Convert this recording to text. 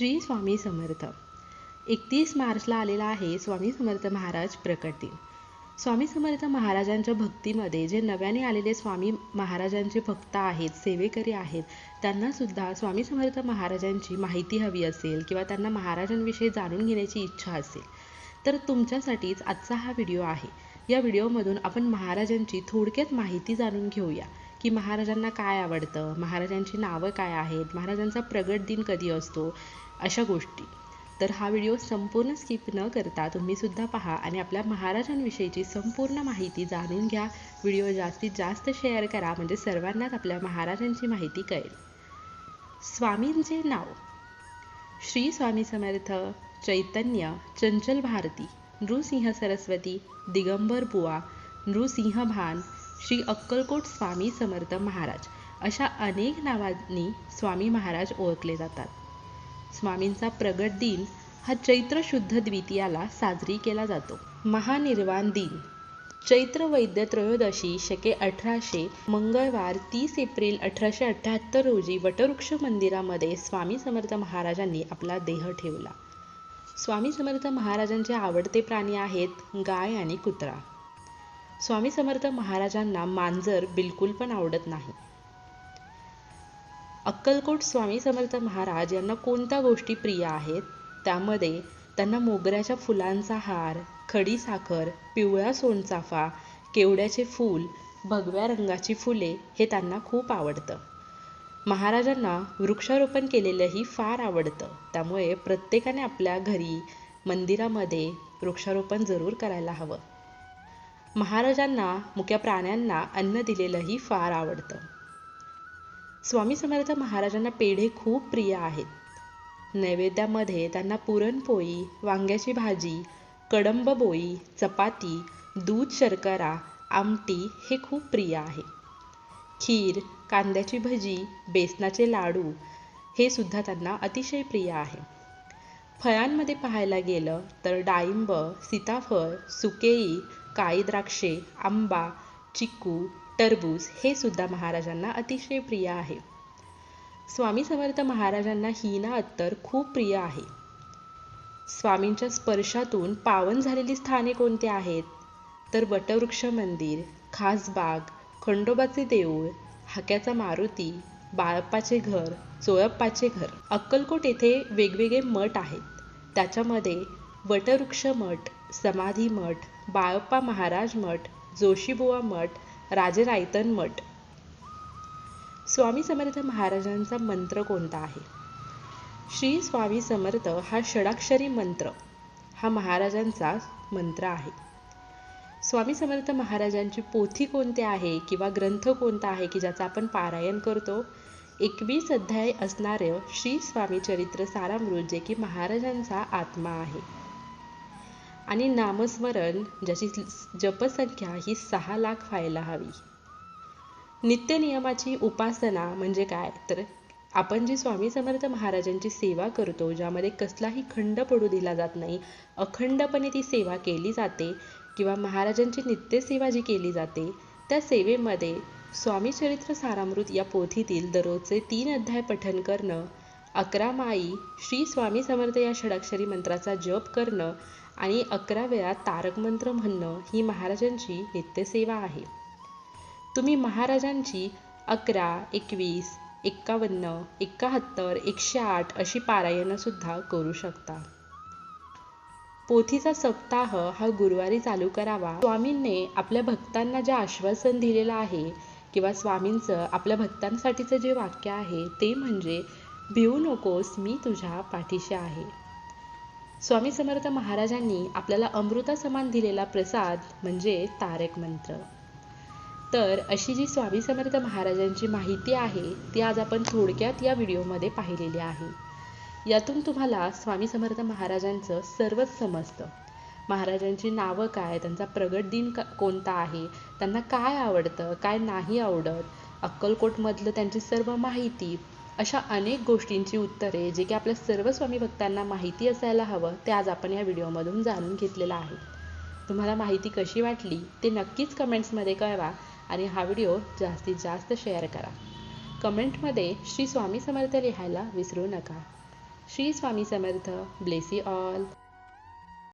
श्री स्वामी समर्थ. एकतीस मार्चला आलेला आहे स्वामी समर्थ महाराज प्रकट दिन. स्वामी समर्थ महाराजांच्या भक्तीमध्ये जे नव्याने आलेले स्वामी महाराजांचे भक्त आहेत सेवेकरी आहेत त्यांना सुद्धा स्वामी समर्थ महाराजांची माहिती हवी असेल किंवा त्यांना महाराजांविषयी जाणून घेण्याची इच्छा असेल तर तुमच्यासाठीच आजचा हा व्हिडिओ आहे. या व्हिडिओमधून आपण महाराजांची थोडक्यात माहिती जाणून घेऊया. की महाराजांना काय आवडतं? महाराजांची नावं काय आहेत? महाराजांचा प्रगट दिन कधी असतो? अशा गोष्टी. तर हा व्हिडिओ संपूर्ण स्किप न करता तुम्ही सुद्धा पहा आणि आपल्या महाराजांविषयीची संपूर्ण माहिती जाणून घ्या. व्हिडिओ जास्तीत जास्त शेअर करा म्हणजे सर्वांनाच आपल्या महाराजांची माहिती कळेल. स्वामींचे नाव. श्री स्वामी समर्थ चैतन्य चंचल भारती नृसिंह सरस्वती दिगंबर बुवा नृसिंह भान श्री अक्कलकोट स्वामी समर्थ महाराज अशा अनेक नावांनी स्वामी महाराज ओळखले जातात. स्वामींचा प्रगट दिन हा चैत्र शुद्ध द्वितीयाला साजरी केला जातो. महानिर्वाण दिन. चैत्र वैद्य त्रयोदशी शके अठराशे मंगळवार तीस एप्रिल अठराशे अठ्ठ्याहत्तर रोजी वटवृक्ष मंदिरामध्ये स्वामी समर्थ महाराजांनी आपला देह ठेवला. स्वामी समर्थ महाराजांचे आवडते प्राणी आहेत गाय आणि कुत्रा. स्वामी समर्थ महाराजांना मांजर बिलकुल पण आवडत नाही. अक्कलकोट स्वामी समर्थ महाराज यांना कोणत्या गोष्टी प्रिय आहेत? त्यामध्ये त्यांना मोगऱ्याच्या फुलांचा हार खडी साखर पिवळा सोनचाफा केवड्याचे फूल भगव्या रंगाची फुले हे त्यांना खूप आवडतं. महाराजांना वृक्षारोपण केलेलंही फार आवडतं. त्यामुळे प्रत्येकाने आपल्या घरी मंदिरामध्ये वृक्षारोपण जरूर करायला हवं. महाराजांना मुक्या प्राण्यांना अन्न दिलेलंही फार आवडतं. स्वामी समर्थ महाराजांना पेढे खूप प्रिय आहेत. नैवेद्यामध्ये त्यांना पुरणपोळी वांग्याची भाजी कडंबपोळी चपाती दूध शर्करा आमटी हे खूप प्रिय आहे. खीर कांद्याची भजी बेसनाचे लाडू हे सुद्धा त्यांना अतिशय प्रिय आहे. फळांमध्ये पाहायला गेलं तर डाळिंब सीताफळ सुकेई काळी द्राक्षे आंबा चिक्कू टरबूज हे सुद्धा महाराजांना अतिशय प्रिय आहे. स्वामी समर्थ महाराजांना हिना अत्तर खूप प्रिय आहे. स्वामींच्या स्पर्शातून पावन झालेली स्थाने कोणती आहेत? तर वटवृक्ष मंदिर खासबाग खंडोबाचे देऊळ हाक्याचा मारुती बाळप्पाचे घर चोळप्पाचे घर. अक्कलकोट येथे वेगवेगळे मठ आहेत. त्याच्यामध्ये वटवृक्ष मठ समाधी मठ बाळप्पा महाराज मठ जोशीबुवा मठ राजरायतन मठ. स्वामी समर्थ महाराजांचा मंत्र कोणता आहे? श्री स्वामी समर्थ हा षडाक्षरी मंत्र हा महाराजांचा मंत्र आहे. स्वामी समर्थ महाराजांची पोथी कोणती आहे किंवा ग्रंथ कोणता आहे की ज्याचा आपण पारायण करतो? एकवीस अध्याय असणारं श्री स्वामी चरित्र सारामृत जे की महाराजांचा आत्मा आहे. आणि नामस्मरण ज्याची जपसंख्या ही सहा लाख व्हायला हवी. नित्य नियमाची उपासना म्हणजे काय? तर आपण जी स्वामी समर्थ महाराजांची सेवा करतो ज्यामध्ये कसलाही खंड पडू दिला जात नाही अखंडपणे ती सेवा केली जाते किंवा महाराजांची नित्यसेवा जी केली जाते त्या सेवेमध्ये स्वामी चरित्र सारामृत या पोथीतील दररोजचे तीन अध्याय पठन करणं अकरा माई श्री स्वामी समर्थ या षडाक्षरी मंत्राचा जप करणं आणि अकरा वेळा तारक मंत्र म्हणणं ही महाराजांची नित्यसेवा आहे. तुम्ही महाराजांची अकरा एकवीस एक्कावन्न एकाहत्तर एकशे आठ अशी पारायणंसुद्धा करू शकता. पोथीचा सप्ताह हा गुरुवारी चालू करावा. स्वामींनी आपल्या भक्तांना जे आश्वासन दिलेलं आहे किंवा स्वामींचं आपल्या भक्तांसाठीचं जे वाक्य आहे ते म्हणजे भिवू नकोस मी तुझ्या पाठीशी आहे. स्वामी समर्थ महाराजांनी आपल्याला अमृता समान दिलेला प्रसाद म्हणजे तारक मंत्र. तर अशी जी स्वामी समर्थ महाराजांची माहिती आहे ती आज आपण थोडक्यात या व्हिडिओमध्ये पाहिलेली आहे. यातून तुम्हाला स्वामी समर्थ महाराजांचं सर्वच समजतं. महाराजांची नावं काय त्यांचा प्रगट दिन कोणता आहे त्यांना काय आवडतं काय नाही आवडत अक्कलकोटमधलं त्यांची सर्व माहिती अशा अनेक गोष्टींची उत्तरे जे की आपल्या सर्व स्वामी भक्तांना माहिती असायला हवं ते आज आपण या व्हिडिओमधून जाणून घेतलेलं आहे. तुम्हाला माहिती कशी वाटली ते नक्कीच कमेंट्समध्ये कळवा आणि हा व्हिडिओ जास्तीत जास्त शेअर करा. कमेंटमध्ये श्री स्वामी समर्थ लिहायला विसरू नका. Shri Swami Samarth bless all.